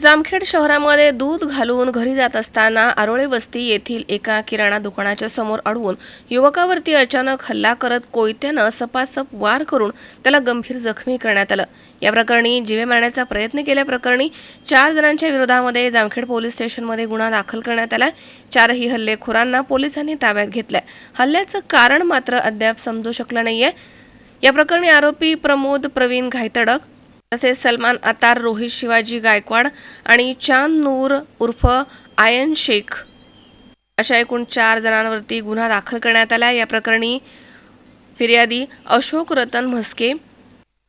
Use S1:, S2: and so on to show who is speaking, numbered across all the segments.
S1: जामखेड शहरामध्ये दूध घालून घरी जात असताना आरोळे वस्ती येथील एका किराणा दुकानाच्या समोर अडवून युवकावरती अचानक हल्ला करत कोयत्यानं सपासप वार करून त्याला गंभीर जखमी करण्यात आलं. या प्रकरणी जीवे मारण्याचा प्रयत्न केल्याप्रकरणी चार जणांच्या विरोधामध्ये जामखेड पोलीस स्टेशनमध्ये गुन्हा दाखल करण्यात आला. चारही हल्लेखोरांना पोलिसांनी ताब्यात घेतलंय. हल्ल्याचं कारण मात्र अद्याप समजू शकलं नाहीये. या प्रकरणी आरोपी प्रमोद प्रवीण घायतडक तसेच सलमान अतार रोहित शिवाजी गायकवाड आणि चांद नूर उर्फ आयन शेख अशा एकूण चार जणांवरती गुन्हा दाखल करण्यात आला. या प्रकरणी फिर्यादी अशोक रतन म्हस्के.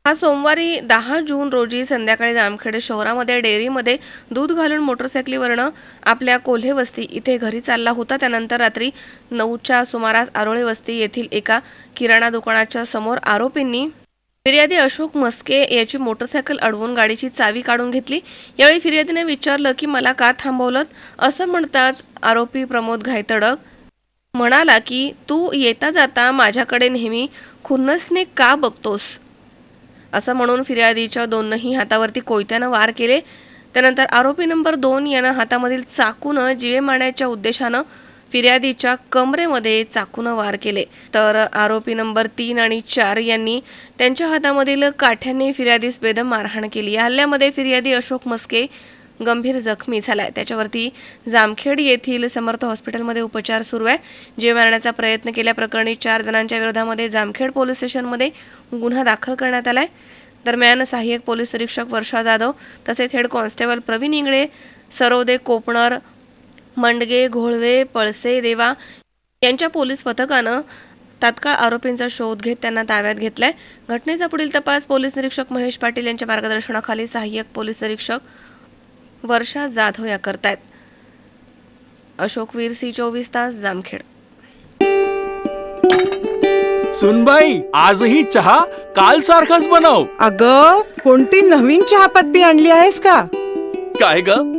S1: हा सोमवारी दहा जून रोजी संध्याकाळी जामखेड शहरामध्ये डेअरीमध्ये दूध घालून मोटरसायकलीवरनं आपल्या कोल्हे वस्ती इथे घरी चालला होता. त्यानंतर रात्री नऊच्या सुमारास आरोळे वस्ती येथील एका किराणा दुकानाच्या समोर आरोपींनी फिर्यादी अशोक मस्के याची मोटरसायकल अडवून गाडीची चावी काढून घेतली. यावेळी फिर्यादीने विचारलं की मला का थांबवलं असं म्हणताच आरोपी प्रमोद घायतडक म्हणाला की तू येता जाता माझ्याकडे नेहमी खुन्नसने का बघतोस? असं म्हणून फिर्यादीच्या दोनही हातावरती कोयत्यानं वार केले. त्यानंतर आरोपी नंबर दोन यानं हातामधील चाकूनं जीवे मारण्याच्या उद्देशानं फिर्यादीच्या कमरेमध्ये चाकूनं वार केले. तर आरोपी नंबर तीन आणि चार यांनी त्यांच्या हातामधील काठ्यांनी फिर्यादीस बेदम मारहाण केली. या हल्ल्यामध्ये फिर्यादी अशोक मस्के गंभीर जखमी झालाय. त्याच्यावरती जामखेड येथील समर्थ हॉस्पिटलमध्ये उपचार सुरू आहे. जे मारण्याचा प्रयत्न केल्याप्रकरणी चार जणांच्या विरोधामध्ये जामखेड पोलीस स्टेशनमध्ये गुन्हा दाखल करण्यात आलाय. दरम्यान सहाय्यक पोलीस निरीक्षक वर्षा जाधव तसेच हेड कॉन्स्टेबल प्रवीण इंगळे सरोदे कोपणर मंडगे घोळवे पळसे देवा यांच्या पोलीस पथकानं तात्काळ आरोपींचा शोध घेत त्यांना ताब्यात घेतलाय. घटनेचा पुढील तपास पोलीस निरीक्षक महेश पाटील यांच्या मार्गदर्शनाखाली सहाय्यक पोलीस निरीक्षक वर्षा जाधव या करतायत. अशोक वीर सी चोवीस तास जामखेड.
S2: सुनबाई आजही चहा काल सारखाच बनव.
S3: अग कोणती नवीन चहापत्ती आणली आहेस का?
S2: काय ग?